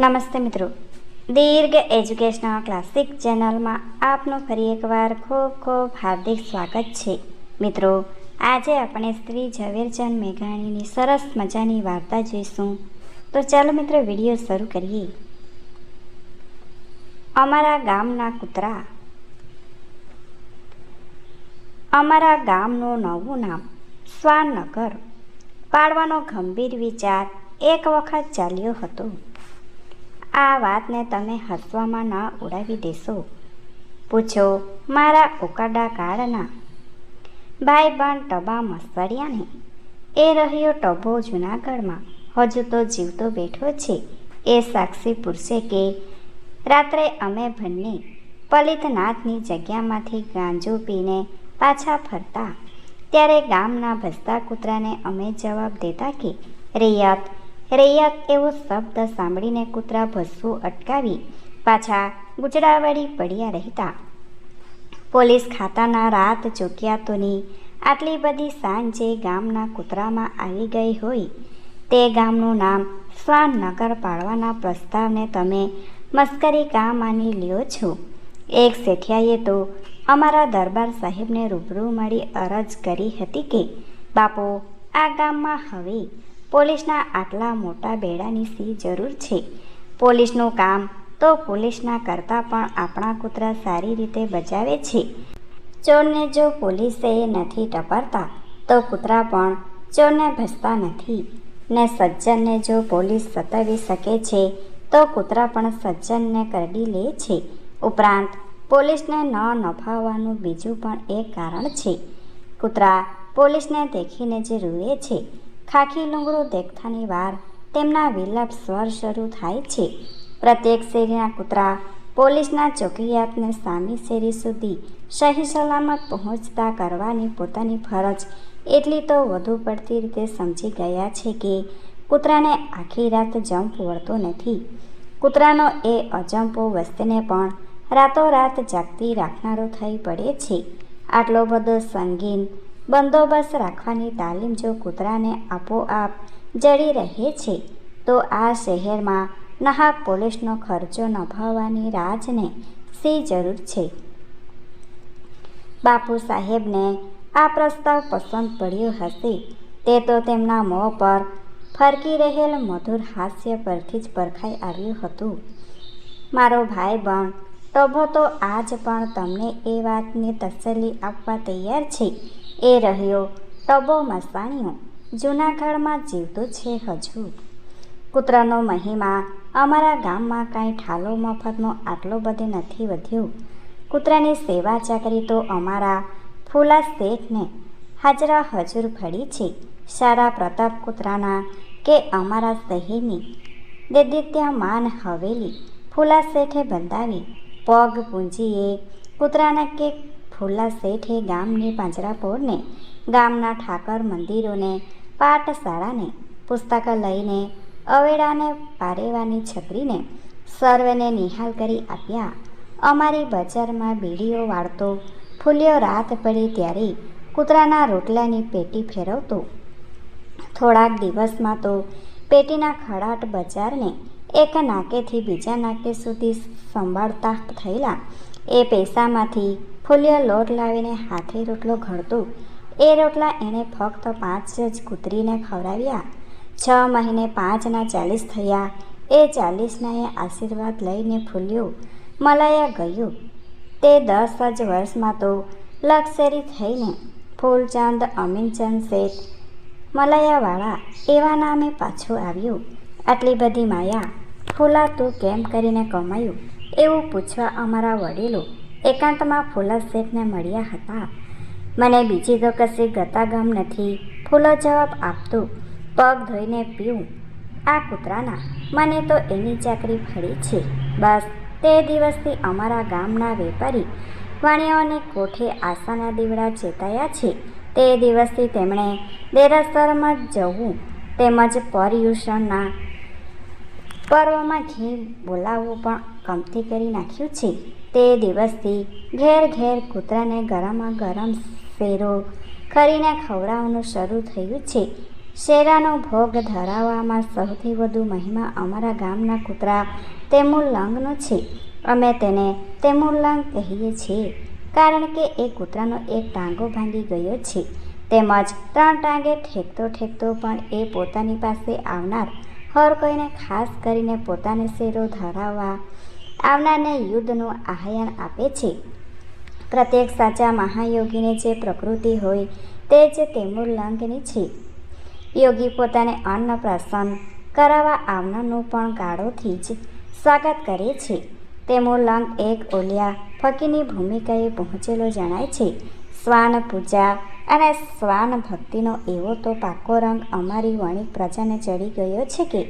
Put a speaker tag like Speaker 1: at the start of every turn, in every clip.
Speaker 1: નમસ્તે મિત્રો. દીર્ઘ educational classic ચેનલમાં આપનું ફરી એકવાર ખૂબ ખૂબ હાર્દિક સ્વાગત છે. મિત્રો, આજે આપણે શ્રી ઝવેરચંદ મેઘાણીની સરસ મજાની વાર્તા જોઈશું. તો ચાલો મિત્રો, વીડિયો શરૂ કરીએ. અમારા ગામના કૂતરા. અમારા ગામનું નવું નામ સ્વાનગર. પાડવાનો ગંભીર વિચાર એક વખત ચાલ્યો હતો. આ વાતને તમે હસવામાં ન ઉડાવી દેશો. પૂછો, મારા ઉકાડા કાળના ભાઈ બન ટબા મસ્તરિયાને એ રહ્યો ટબો જૂનાગઢમાં. હજુ તો જીવતો બેઠો છે. એ સાક્ષી પૂરશે કે, રાત્રે અમે બંને પલિતનાથની જગ્યામાંથી ગાંજો પીને પાછા ફરતા. ત્યારે ગામના ભસતા કૂતરાને અમે જવાબ દેતા કે, રેયત રેયત એવો શબ્દ સાંભળીને કૂતરા ભસવું અટકાવી પાછા ગુજડાવડી પડ્યા રહેતા. પોલીસ ખાતાના રાત ચોકિયાતોની આટલી બધી સાંજે ગામના કૂતરામાં આવી ગઈ હોય, તે ગામનું નામ સ્વાનનગર પાડવાના પ્રસ્તાવને તમે મસ્કરી કામ માની લ્યો છો? એક શેઠિયાએ તો અમારા દરબાર સાહેબને રૂબરૂ મળી અરજ કરી હતી કે, બાપો, આ ગામમાં હવે પોલીસના આટલા મોટા બેડાની સી જરૂર છે. પોલીસનું કામ તો પોલીસના કરતાં પણ આપણા કૂતરા સારી રીતે બજાવે છે. ચોરને જો પોલીસે નથી ટપરતા, તો કૂતરા પણ ચોરને ભસતા નથી. ને સજ્જનને જો પોલીસ સતાવી શકે છે, તો કૂતરા પણ સજ્જનને કરડી લે છે. ઉપરાંત, પોલીસને ન નફાવવાનું બીજું પણ એક કારણ છે. કૂતરા પોલીસને દેખીને જ રૂએ છે. ખાખી લુંગડું દેખતાની વાર તેમના વિલાપ સ્વર શરૂ થાય છે. પ્રત્યેક શેરીના કૂતરા પોલીસના ચોકિયાતને સામી શેરી સુધી સહી સલામત પહોંચતા કરવાની પોતાની ફરજ એટલી તો વધુ પડતી રીતે સમજી ગયા છે કે કૂતરાને આખી રાત જંપ વળતો નથી. કૂતરાનો એ અજંપો વસ્તીને પણ રાતોરાત જાગતી રાખનારો થઈ પડે છે. આટલો બધો સંગીન બંદોબસ્ત રાખવાની તાલીમ જો કૂતરાને આપોઆપ જડી રહે છે, તો આ શહેરમાં નહાક પોલીસનો ખર્ચો નભાવવાની રાજને સી જરૂર છે? બાપુ સાહેબને આ પ્રસ્તાવ પસંદ પડ્યો હશે, તે તો તેમના મોં પર ફરકી રહેલ મધુર હાસ્ય પરથી જ પરખાઈ આવ્યું હતું. મારો ભાઈ બણ ટોભો તો આજ પણ તમને એ વાતની તસલી આપવા તૈયાર છે? એ રહ્યો. ટબો મસાણીઓ જૂનાગઢમાં જીવતો છે હજુ. કૂતરાનો મહિમા અમારા ગામમાં કાંઈ ઠાલો મફતનો આટલો બધો નથી વધ્યો. કૂતરાની સેવા ચાકરી તો અમારા ફૂલા શેઠને. હાજરા હજુર ફળી છે. સારા પ્રતાપ કૂતરાના કે અમારા શહેરની. દેદિત્યમાન હવેલી ફૂલા શેઠે બંધાવી. પગ પૂંજીએ કૂતરાના કે ફૂલા શેઠે ગામની પાંજરાપોળને ગામના ઠાકર મંદિરોને, પાઠશાળાને, પુસ્તકાલયને, અવેડાને પારેવાની છત્રીને સર્વને નિહાલ કરી આપ્યા. અમારી બજારમાં બીડીઓ વાળતો ફૂલ્યો રાત પડી ત્યારે કૂતરાના રોટલાની પેટી ફેરવતો. થોડાક દિવસમાં તો પેટીના ખડાટ બજારને એક નાકેથી બીજા નાકે સુધી સંભાળતા થયેલા એ પૈસામાંથી ફૂલ્યો લોટ લાવીને હાથે રોટલો ઘડતો. એ રોટલા એણે ફક્ત પાંચ જ કૂતરીને ખવડાવ્યા. છ મહિને પાંચના ચાલીસ થયા. એ ચાલીસના એ આશીર્વાદ લઈને ફૂલ્યો. મલાયા ગયું. તે દસ જ વર્ષમાં તો લક્ષરી થઈને ફૂલચંદ, અમીનચંદ શેઠ, મલાયાવાળા એવા નામે પાછું આવ્યું. આટલી બધી માયા, ફૂલા તું કેમ કરીને કમાયું? એવું પૂછવા અમારા વડીલો એકાંતમાં ફૂલા શેઠને મળ્યા હતા. મને બીજી તો કશી ગતાગમ નથી. ફૂલો જવાબ આપતો. પગ ધોઈને પીવું. આ કૂતરાના મને તો એની ચાકરી ફળી છે. બસ, તે દિવસથી અમારા ગામના વેપારી વાણિયાઓને કોઠે આશાના દીવડા ચેતાયા છે. તે દિવસથી તેમણે દેરાસરમાં જવું તેમજ પર્યુષણના પર્વમાં ઘી બોલાવવું પણ કમતી કરી નાખ્યું છે. તે દિવસથી ઘેર ઘેર કૂતરાને ગરમા ગરમ શેરો કરીને ખવડાવવાનું શરૂ થયું છે. શેરાનો ભોગ ધરાવવામાં સૌથી વધુ મહિમા અમારા ગામના કૂતરા તેમુલંગનો છે. અમે તેને તેમુલંગ કહીએ છીએ, કારણ કે એ કૂતરાનો એક ટાંગો ભાંગી ગયો છે. તેમજ ત્રણ ટાંગે ઠેકતો ઠેકતો પણ એ પોતાની પાસે આવનાર, હર કોઈને ખાસ કરીને પોતાને શેરો ધરાવવા આવનારને યુદ્ધનું આહ્વાન આપે છે. પ્રત્યેક સાચા મહાયોગીને જે પ્રકૃતિ હોય તે જ તેમુલંગની છે. યોગી પોતાને અન્ન પ્રસન્ન કરાવવા આવનારનું પણ ગાળોથી જ સ્વાગત કરે છે. તેમુલંગ એક ઓલિયા ફકીની ભૂમિકાએ પહોંચેલો જણાય છે. શ્વાન પૂજા અને શ્વાન ભક્તિનો એવો તો પાકો રંગ અમારી વણિક પ્રજાને ચડી ગયો છે કે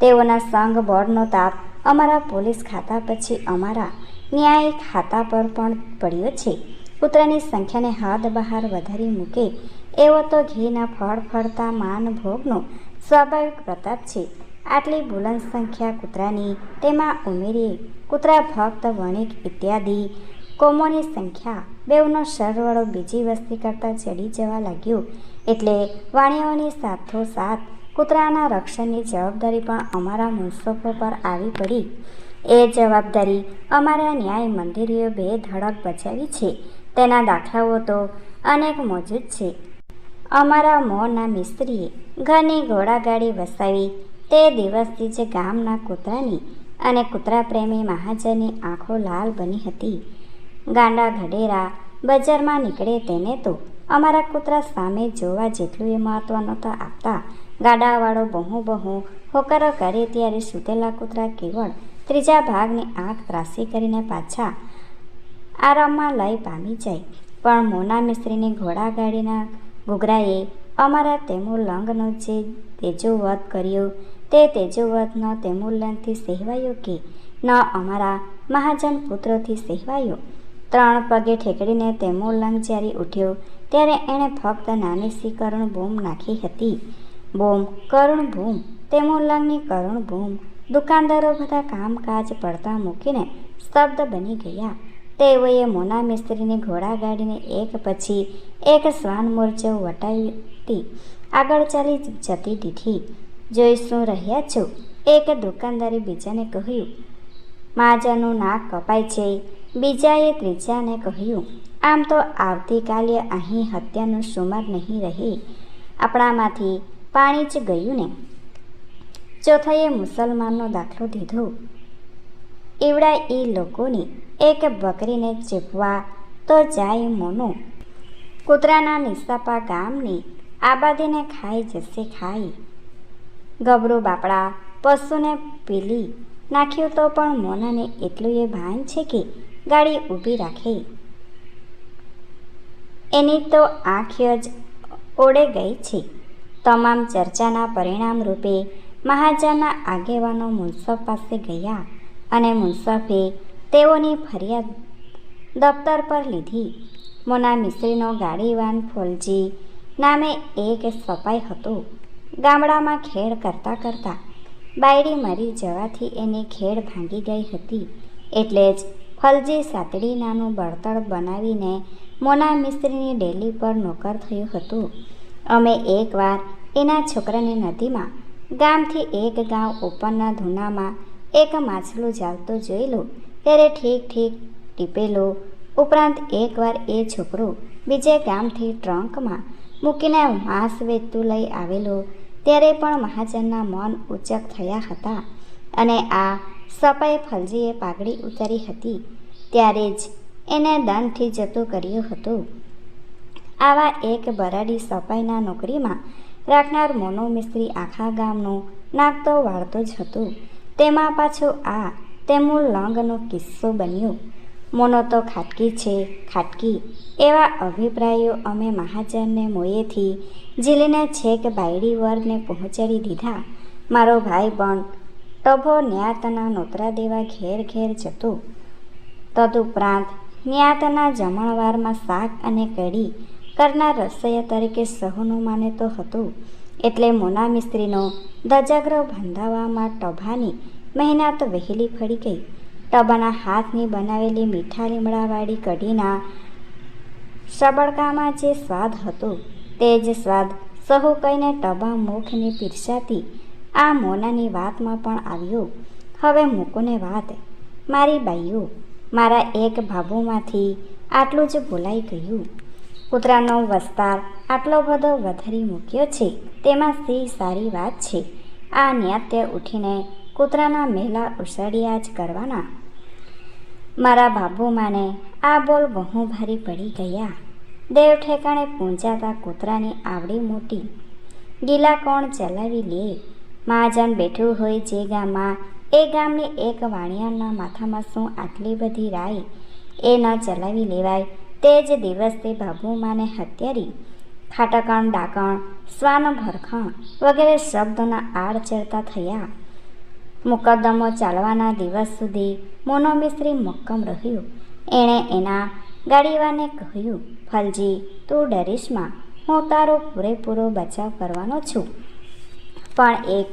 Speaker 1: તેઓના સંઘ બળનો તાપ અમારા પોલીસ ખાતા પછી અમારા ન્યાયિક ખાતા પર પણ પડ્યો છે. કૂતરાની સંખ્યાને હાથ બહાર વધારી મૂકે એવો તો ઘીના ફળ ફળતા માન ભોગનો સ્વાભાવિક પ્રતાપ છે. આટલી બુલંદ સંખ્યા કૂતરાની તેમાં ઉમેરીએ કૂતરા ભક્ત, વણિક ઇત્યાદિ કોમોની સંખ્યા બેવનો સરવાળો બીજી વસ્તી કરતાં ચડી જવા લાગ્યો. એટલે વાણીઓની સાથોસાથ કૂતરાના રક્ષણની જવાબદારી પણ અમારા મુનસફો પર આવી પડી. એ જવાબદારી અમારા ન્યાય મંદિરીઓ બે ધડક બચાવી છે. તેના દાખલાઓ તો અનેક મોજૂદ છે. અમારા મોના મિસ્ત્રીએ ઘરની ઘોડાગાડી વસાવી, તે દિવસથી જ ગામના કૂતરાની અને કૂતરા પ્રેમી મહાજનની આંખો લાલ બની હતી. ગાંડા ઘડેરા બજારમાં નીકળે તેને તો અમારા કૂતરા સામે જોવા જેટલું એ મહત્વ નહોતા આપતા ગાડાવાળો બહુ બહુ હોકરો કરે ત્યારે સૂતેલા કૂતરા કેવળ ત્રીજા ભાગની આંખ ત્રાસી કરીને પાછા આરામમાં લઈ પામી જાય. પણ મોના મિસ્ત્રીની ઘોડાગાડીના ઘૂઘરાએ અમારા તેમુલંગનો જે તેજોવધ કર્યો તે તેજોવધ ન તેમુલંગથી સહેવાયો કે ન અમારા મહાજન પુત્રોથી સહેવાયો. ત્રણ પગે ઠેકડીને તેમુલંગ જ્યારે ઉઠ્યો, ત્યારે એણે ફક્ત નાની સી કરુણ બૂમ નાખી હતી. બૂમ, કરુણ બૂમ તેમુલંગની કરુણ બૂમ. દુકાનદારો બધા કામકાજ પડતા મૂકીને સ્તબ્ધ બની ગયા. તેઓએ મોના મિસ્ત્રીની ઘોડાગાડીને એક પછી એક શ્વાન મોરચો વટાવી આગળ ચાલી જતી દીધી જોઈ શું રહ્યા છો? એક દુકાનદારે બીજાને કહ્યું. માજાનું નાક કપાય છે. બીજાએ ત્રીજાને કહ્યું. આમ તો આવતીકાલે અહીં હત્યાનું સુમાર નહીં રહી. આપણામાંથી પાણી જ ગયું ને? ચોથાએ મુસલમાનનો દાખલો દીધો. એવડા એ લોકોને એક બકરીને ચીપવા તો જાય મોનો. કૂતરાના નિસાપા ગામની આબાદીને ખાઈ જશે ખાઈ. ગબરું બાપડા પશુને પીલી નાખ્યું તો પણ મોનાને એટલું એ ભાન છે કે ગાડી ઊભી રાખે. એની તો આંખ જ ઓળે ગઈ છે. તમામ ચર્ચાના પરિણામ રૂપે મહાજનના આગેવાનો મુનસફ પાસે ગયા અને મુનસફે તેઓની ફરિયાદ દફતર પર લીધી. મોના મિસ્ત્રીનો ગાડીવાન ફોલજી નામે એક સપાઈ હતો. ગામડામાં ખેડ કરતાં કરતાં બાયડી મરી જવાથી એની ખેડ ભાંગી ગઈ હતી. એટલે જ ફલજી સાતડી નાનું બળતણ બનાવીને મોના મિસ્ત્રીની ડેલી પર નોકર થયું હતું. અમે એકવાર એના છોકરાની નદીમાં, ગામથી એક ગામ ઉપરના ધૂનામાં એક માછલું ચાલતું જોયેલું, ત્યારે ઠીક ઠીક ટીપેલો. ઉપરાંત એકવાર એ છોકરો બીજે ગામથી ટ્રંકમાં મૂકીને માંસ વેચતું લઈ આવેલો, ત્યારે પણ મહાજનના મન ઉચક થયા હતા અને આ સપાઈ ફલજીએ પાઘડી ઉતારી હતી, ત્યારે જ એને દંડથી જતું કર્યું હતો. આવા એક બરાડી સફાઈના નોકરીમાં રાખનાર મોનો મિસ્ત્રી આખા ગામનું નાગતો વાળતો જ હતો. તેમાં પાછો આ તેમનું લંગનો કિસ્સો બન્યો. મોનો તો ખાટકી છે, ખાટકી, એવા અભિપ્રાયો અમે મહાજનને મોયેથી ઝીલીને છેક બાયડી વર્ગને પહોંચાડી દીધા. મારો ભાઈ પણ ટભો ન્યાતના નોતરા દેવા ઘેર ઘેર જતો. તદુપરાંત ન્યાતના જમણવારમાં શાક અને કઢી કરનાર રસોઈયા તરીકે સહુનું માનેતો હતું. એટલે મોના મિસ્ત્રીનો દજાગ્રહ બંધાવવામાં ટભાની મહેનત વહેલી ફળી ગઈ. ટબાના હાથની બનાવેલી મીઠા લીમડાવાળી કઢીના સબળકામાં જે સ્વાદ હતો, તે જ સ્વાદ સહુ કહીને ટબા મુખને પીરસાતી આ મોનાની વાતમાં પણ આવ્યો. હવે મૂકુને વાત. મારી બાઈઓ, મારા એક ભાભોમાંથી આટલું જ બોલાઈ ગયું. કૂતરાનો વસ્તાર આટલો બધો વધારી મૂક્યો છે, તેમાં સી સારી વાત છે. આ ન્યાત્ય ઉઠીને કૂતરાના મેલા ઉછળ્યા જ કરવાના. મારા બાબુમાને આ બોલ બહુ ભારી પડી ગયા. દેવ ઠેકાણે પૂંજાતા કૂતરાની આવડી મોટી ગીલા કોણ ચલાવી લે? મહાજન બેઠું હોય જે ગામમાં, એ ગામની એક વાણિયાના માથામાં શું આટલી બધી રાય? એ ન ચલાવી લેવાય. તે જ દિવસે બાબુમાને હત્યારી, ખાટકણ, ડાકણ, શ્વાન ભરખણ વગેરે શબ્દોના આડ ચડતા થયા. મુકદ્દમો ચાલવાના દિવસ સુધી મોનો મિસ્ત્રી મક્કમ રહ્યો. એણે એના ગાડીવાને કહ્યું, ફલજી, તું ડરીશમાં. હું તારો પૂરેપૂરો બચાવ કરવાનો છું. પણ એક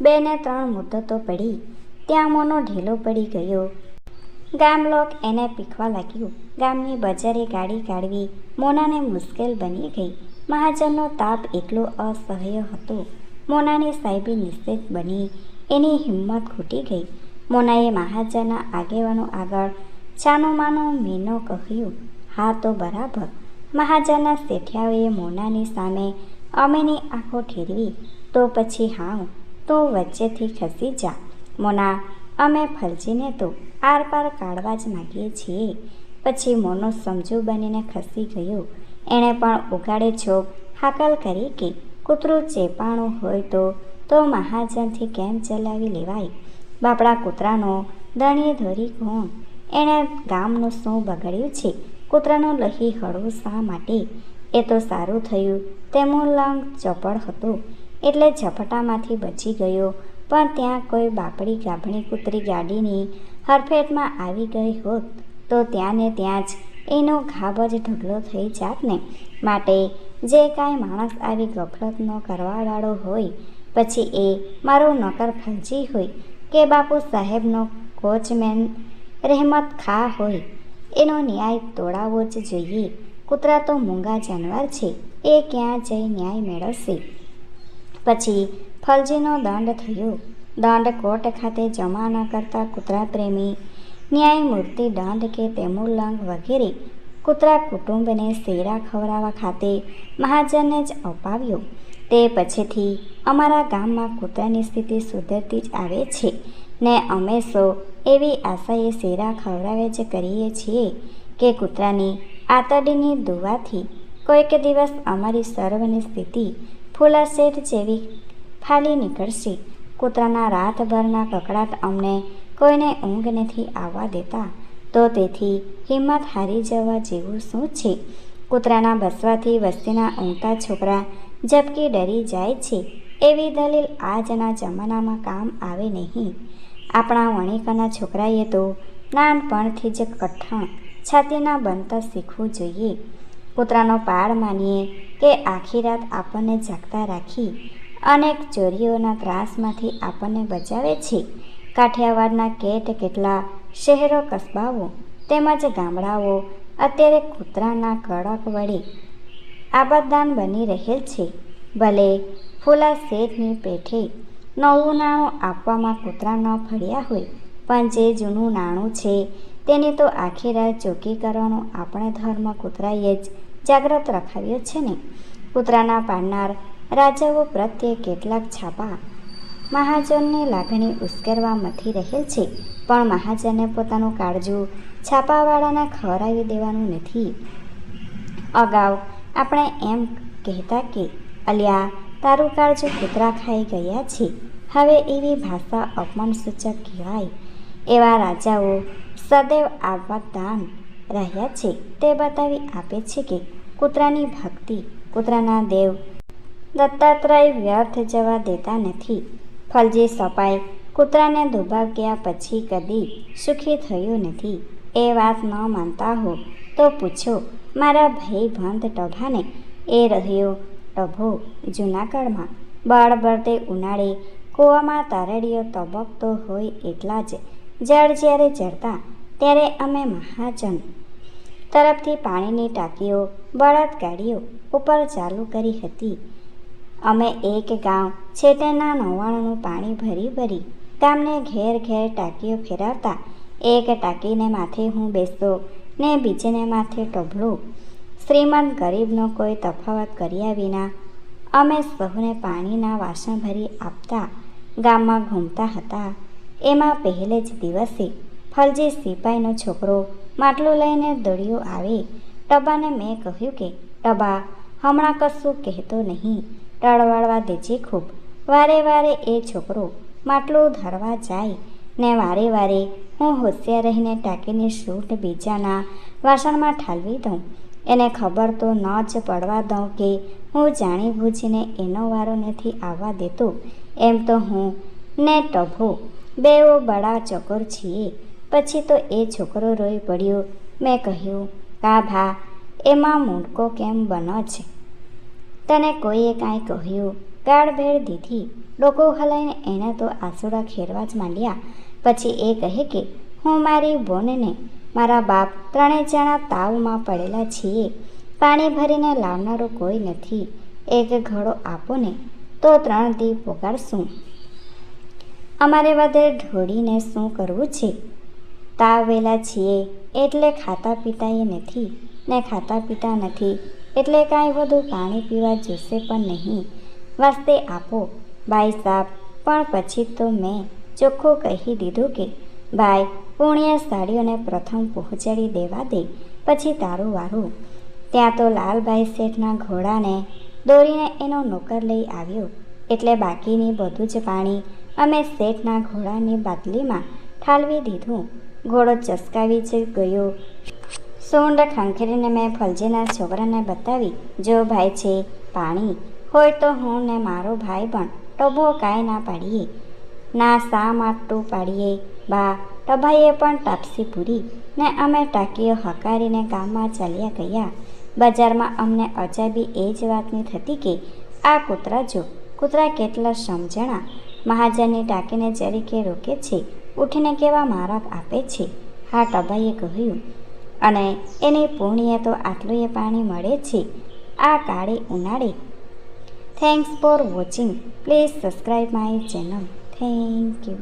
Speaker 1: બે ને ત્રણ મુદ્દતો પડી. ત્યાં મોનો ઢીલો પડી ગયો. ગામલોક એને પીખવા લાગ્યું. ગામની બજારે ગાડી કાઢવી મોનાને મુશ્કેલ બની ગઈ. મહાજનનો તાપ એટલો અસહ્ય હતો. મોનાની સાહેબી નિશ્ચિત બની. એની હિંમત ખૂટી ગઈ. મોનાએ મહાજનના આગેવાનો આગળ છાનોમાનો માનું કહ્યું, હા તો બરાબર. મહાજનના શેઠિયાઓએ મોનાની સામે અમેની આંખો ઠેરવી, તો પછી હા તો વચ્ચેથી ખસી જા. મોના, અમે ફલજીને તો આર પાર કાઢવા જ માગીએ છીએ. પછી મોનો સમજુ બનીને ખસી ગયો. એણે પણ ઉગાડે છોક હાકલ કરી કે, કૂતરું ચેપાણું હોય તો તો મહાજનથી કેમ ચલાવી લેવાય? બાપડા કૂતરાનો દણીએ ધોરી કોણ? એણે ગામનું શું બગડ્યું છે? કૂતરાનો લહી હળવું શા માટે? એ તો સારું થયું. તેમનું લંગ ચપળ હતો. એટલે ઝપટામાંથી બચી ગયો. પણ ત્યાં કોઈ બાપડી ગાભણી કૂતરી ગાડીની હરફેટમાં આવી ગઈ હોત તો ત્યાં ને ત્યાં જ એનો ઘાબ જ ઢગલો થઈ જાત ને. માટે જે કાંઈ માણસ આવી ગફરતનો કરવાવાળો હોય, પછી એ મારો નોકર ફલજી હોય કે બાપુ સાહેબનો કોચમેન રહેમત ખા હોય, એનો ન્યાય તોડાવવો જ જોઈએ. કૂતરા તો મૂંગા જાનવર છે, એ ક્યાં જઈ ન્યાય મેળવશે? પછી ફલજીનો દંડ થયો. દંડ કોર્ટ ખાતે જમા ન કરતા કૂતરા પ્રેમી, ન્યાયમૂર્તિ દંડ કે તેમુલંગ વગેરે કૂતરા કુટુંબને શેરા ખવડાવવા ખાતે મહાજનને જ અપાવ્યો. તે પછીથી અમારા ગામમાં કૂતરાની સ્થિતિ સુધરતી જ આવે છે ને અમે સૌ એવી આશાએ શેરા ખવડાવે જ કરીએ છીએ કે કૂતરાની આતડીની દુવાથી કોઈક દિવસ અમારી સર્વની સ્થિતિ ફૂલાશેઠ જેવી ફાલી નીકળશે. કૂતરાના રાતભરના કકડાટ અમને કોઈને ઊંઘ નથી આવવા દેતા. તો તેથી હિંમત હારી જવા જેવું શું છે? કૂતરાના બસવાથી વસ્તીના ઊંઘતા છોકરા ઝબકી ડરી જાય છે. એવી દલીલ આજના જમાનામાં કામ આવે નહીં. આપણા વણિકાના છોકરાએ તો નાનપણથી જ કઠણ છાતીના બનતા શીખવું જોઈએ. કૂતરાનો પાડ માનીએ કે આખી રાત આપણને જાગતા રાખી અનેક ચોરીઓના ત્રાસમાંથી આપણને બચાવે છે. કાઠિયાવાડના કેટ કેટલા શહેરો કસ્બાઓ તેમજ ગામડાઓ અત્યારે કૂતરાના કડક વડે આબાદદાન બની રહેલ છે. ભલે ફૂલા શેઠની પેઠે નવું નાણું આપવામાં કૂતરા ન ફળ્યા હોય, પણ જે જૂનું નાણું છે તેની તો આખી રાત ચોકી કરવાનો આપણે ધર્મ કૂતરાએ જ જાગ્રત રખાવ્યો છે ને? કૂતરાના પાડનાર રાજાઓ પ્રત્યે કેટલાક છાપા મહાજનની લાગણી ઉશ્કેરવા મથી રહેલ છે, પણ મહાજને પોતાનું કાળજું છાપાવાળાને ખવડાવી દેવાનું નથી. અગાઉ આપણે એમ કહેતા કે, અલ્યા, તારું કાળજું કૂતરા ખાઈ ગયા છે. હવે એવી ભાષા અપમાનસૂચક કહેવાય. એવા રાજાઓ સદૈવ આવવાદાન રહ્યા છે. તે બતાવી આપે છે કે, કૂતરાની ભક્તિ, કૂતરાના દેવ દત્તાત્રેય વ્યર્થ જવા દેતા નથી. ફલજી સપાઈ કૂતરાને દુભાગ્યા પછી કદી સુખી થયું નથી. એ વાત ન માનતા હો તો પૂછો, મારા ભાઈ ભંત ટભાને એ રહ્યો ટભો જૂનાગઢમાં? બળ બળતે ઉનાળે કૂવામાં તારડીઓ તબકતો હોય એટલા જ જળ જ્યારે ચડતા ત્યારે અમે મહાજન તરફથી પાણીની ટાંકીઓ, બળદ ગાડીઓ ઉપર ચાલુ કરી હતી. અમે એક ગામ છેટેના નવ્વાણુંનું પાણી ભરી ભરી ગામને ઘેર ઘેર ટાંકીઓ ફેરવતા એક ટાંકીને માથે હું બેસતો ને બીજેને માથે ટબલું શ્રીમંત ગરીબનો કોઈ તફાવત કર્યા વિના અમે સહુને પાણીના વાસણ ભરી આપતા ગામમાં ઘૂમતા હતા. એમાં પહેલે જ દિવસે ફલજી સિપાઈનો છોકરો માટલું લઈને દોડ્યો આવે. ટબાને મેં કહ્યું કે, ટબા, હમણાં કશું કહેતો નહીં. ટળવળવા દેજે ખૂબ. વારે વારે એ છોકરો માટલું ધરવા જાય ને વારે વારે હું હોશિયાર રહીને ટાંકીની શૂટ બીજાના વાસણમાં ઠાલવી દઉં. એને ખબર તો ન જ પડવા દઉં કે હું જાણી બૂજીને એનો વારો નથી આવવા દેતો. એમ તો હું ને ટભો બેઓ બડા ચકોર છીએ. પછી તો એ છોકરો રોઈ પડ્યો. મેં કહ્યું, કા ભા, એમાં મૂંડકો કેમ બનો છે? તને કોઈએ કાંઈ કહ્યું. ગાળભેળ દીધી. ડોકો હલાઈને એને તો આંસુડા ખેરવા જ માંડ્યા. પછી એ કહે કે, હું મારી બોનને મારા બાપ ત્રણેય જણા તાવમાં પડેલા છીએ. પાણી ભરીને લાવનારો કોઈ નથી. એક ઘડો આપો ને તો ત્રણ દી પોગાડશું. અમારે બધે ઢોળીને શું કરવું છે? તાવેલા છીએ એટલે ખાતા પીતા એ નથી ને ખાતા પીતા નથી. એટલે કાંઈ વધુ પાણી પીવા જોશે પણ નહીં. વાસ્તે આપો, ભાઈ સાહેબ પણ પછી તો મેં ચોખ્ખું કહી દીધું કે, ભાઈ, પુણ્ય સાડીઓને પ્રથમ પહોંચાડી દેવા દે, પછી તારું વારું. ત્યાં તો લાલભાઈ શેઠના ઘોડાને દોરીને એનો નોકર લઈ આવ્યો. એટલે બાકીની બધું જ પાણી અમે શેઠના ઘોડાની બાદલીમાં ઠાલવી દીધું. ઘોડો ચસકાવી જ ગયો. સૂંડ ખંખેરીને મેં ફલજીના છોકરાને બતાવી. જો ભાઈ છે પાણી, હોય તો હું ને મારો ભાઈ પણ ટબો કાંઈ ના પાડીએ. ના, શા માટું પાડીએ? બા ટભાઈએ પણ તાપસી પૂરી. ને અમે ટાંકીઓ હકારીને ગામમાં ચાલ્યા ગયા. બજારમાં અમને અજાબી એ જ વાતની થતી કે, આ કૂતરા જો, કૂતરા કેટલા સમજણા. મહાજનની ટાંકીને જરીકે રોકે છે, ઉઠીને કેવા મારક આપે છે. હા ટભાઈએ કહ્યું. અને એને પુણ્ય તો આટલું પાણી મળે છે. આ કાળે ઉનાળે. Thanks for watching please subscribe my channel thank you